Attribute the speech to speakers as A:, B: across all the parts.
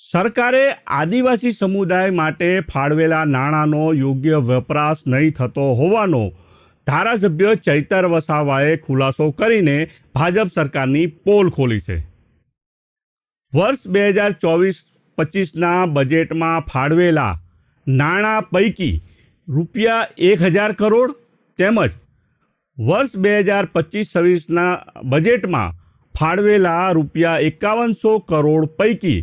A: સરકારે આદિવાસી સમુદાય માટે ફાળવેલા નાણાંનો યોગ્ય વપરાશ નહીં થતો હોવાનો ધારાસભ્ય ચૈતર વસાવાએ ખુલાસો કરીને ભાજપ સરકારની પોલ ખોલી છે. વર્ષ બે હજાર ચોવીસ પચીસના બજેટમાં ફાળવેલા નાણાં પૈકી રૂપિયા એક હજાર કરોડ તેમજ વર્ષ બે હજાર પચીસ છવ્વીસના બજેટમાં ફાળવેલા રૂપિયા એકાવનસો કરોડ પૈકી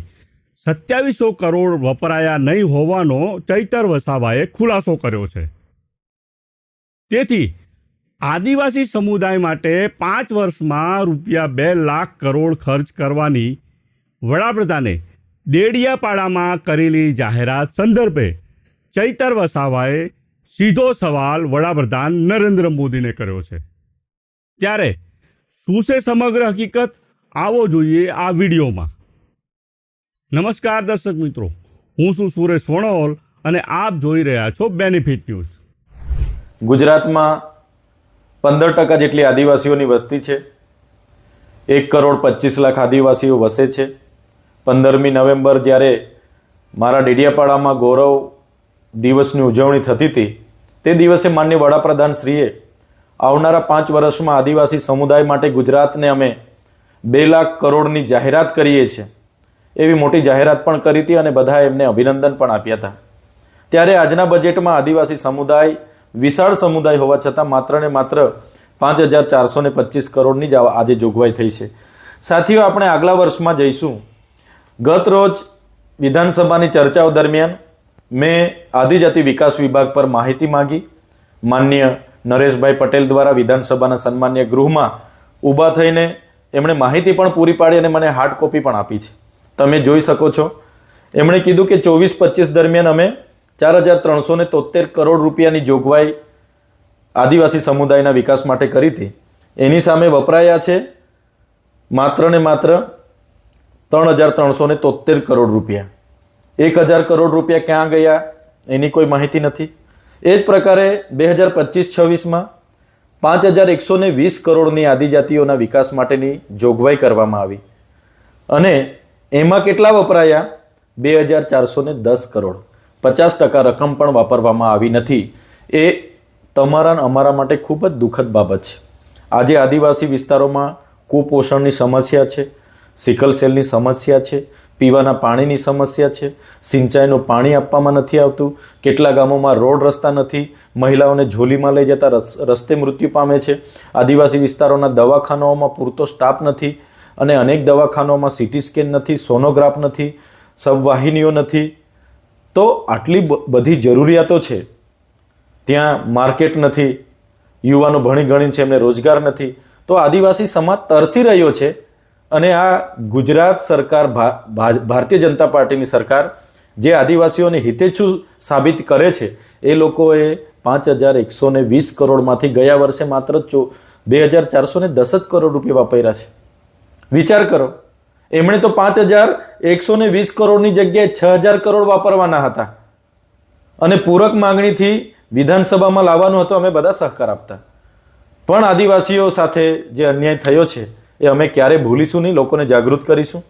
A: સત્યાવીસો કરોડ વપરાયા નહીં હોવાનો ચૈતર વસાવાએ ખુલાસો કર્યો છે. તેથી આદિવાસી સમુદાય માટે પાંચ વર્ષમાં રૂપિયા બે લાખ કરોડ ખર્ચ કરવાની વડાપ્રધાને દેડિયાપાડામાં કરેલી જાહેરાત સંદર્ભે ચૈતર વસાવાએ સીધો સવાલ વડાપ્રધાન નરેન્દ્ર મોદીને કર્યો છે. ત્યારે શું છે સમગ્ર હકીકત? આવો જોઈએ આ વિડીયોમાં. નમસ્કાર દર્શક મિત્રો. હું છું સુરેશ વણોલ અને આપ જોઈ રહ્યા છો બેનિફિટ ન્યૂઝ
B: ગુજરાતમાં પંદર ટકા જેટલી આદિવાસીઓની વસ્તી છે. એક કરોડ પચીસ લાખ આદિવાસીઓ વસે છે. પંદરમી નવેમ્બર જ્યારે મારા ડેડિયાપાડામાં ગૌરવ દિવસની ઉજવણી થતી હતી, તે દિવસે માન્ય વડાપ્રધાન શ્રીએ આવનારા પાંચ વર્ષમાં આદિવાસી સમુદાય માટે ગુજરાતને અમે બે લાખ કરોડની જાહેરાત કરીએ છીએ. એવી મોટી જાહેરાત પણ કરી હતી અને બધાએ એમને અભિનંદન પણ આપ્યા હતા. ત્યારે આજના બજેટમાં આદિવાસી સમુદાય, વિશાળ સમુદાય હોવા છતાં માત્ર ને માત્ર પાંચ હજાર ચારસો ને પચીસ કરોડની જ આજે જોગવાઈ થઈ છે. સાથીઓ, આપણે આગલા વર્ષમાં જઈશું. ગત રોજ વિધાનસભાની ચર્ચાઓ દરમિયાન મેં આદિજાતિ વિકાસ વિભાગ પર માહિતી માંગી. માન્ય નરેશભાઈ પટેલ દ્વારા વિધાનસભાના સન્માન્ય ગૃહમાં ઊભા થઈને એમણે માહિતી પણ પૂરી પાડી અને મને હાર્ડ કોપી પણ આપી છે. તમે જોઈ શકો છો. એમણે કીધું કે ચોવીસ પચીસ દરમિયાન અમે ચાર હજાર ત્રણસો ને તોતેર કરોડ રૂપિયાની જોગવાઈ આદિવાસી સમુદાયના વિકાસ માટે કરી હતી. એની સામે વપરાયા છે માત્ર ને માત્ર ત્રણ હજાર ત્રણસો ને તોતેર કરોડ રૂપિયા. એક હજાર કરોડ રૂપિયા ક્યાં ગયા એની કોઈ માહિતી નથી. એ જ પ્રકારે બે હજાર પચીસ છવ્વીસમાં પાંચ હજાર એકસો વીસ કરોડની આદિજાતિઓના વિકાસ માટેની જોગવાઈ કરવામાં આવી. અને એમાં કેટલા વપરાયા? બે હજાર ચારસો ને દસ કરોડ. પચાસ ટકા રકમ પણ વાપરવામાં આવી નથી. એ તમારા અમારા માટે ખૂબ જ દુઃખદ બાબત છે. આજે આદિવાસી વિસ્તારોમાં કુપોષણની સમસ્યા છે, સિકલ સેલની સમસ્યા છે, પીવાના પાણીની સમસ્યા છે, સિંચાઈનું પાણી આપવામાં નથી આવતું, કેટલા ગામોમાં રોડ રસ્તા નથી, મહિલાઓને ઝોલીમાં લઈ જતા રસ- રસ્તે મૃત્યુ પામે છે, આદિવાસી વિસ્તારોના દવાખાનાઓમાં પૂરતો સ્ટાફ નથી અને અનેક દવાખાનાઓમાં સીટી સ્કેન નથી સોનોગ્રાફ નથી સબવાહિનીઓ નથી. તો આટલી બધી જરૂરિયાતો છે. ત્યાં માર્કેટ નથી. યુવાનો ભણી ગણી છે, એમને રોજગાર નથી. તો આદિવાસી સમાજ તરસી રહ્યો છે અને આ ગુજરાત સરકાર ભારતીય જનતા પાર્ટીની સરકાર જે આદિવાસીઓને હિતેચ્છુ સાબિત કરે છે, એ લોકોએ પાંચ હજાર એકસો વીસ કરોડમાંથી ગયા વર્ષે માત્ર ચો, બે હજાર ચારસો દસ જ કરોડ રૂપિયા વાપર્યા છે. વિચાર કરો. એમણે તો પાંચ હજાર એકસો ને વીસ કરોડની જગ્યાએ છ હજાર કરોડ વાપરવાના હતા. અને પૂરક માંગણીથી વિધાનસભામાં લાવવાનો હતો, અમે બધા સહકાર આપતા. પણ આદિવાસીઓ સાથે જે અન્યાય થયો છે, એ અમે ક્યારે ભૂલીશું નહીં? લોકોને જાગૃત કરીશું?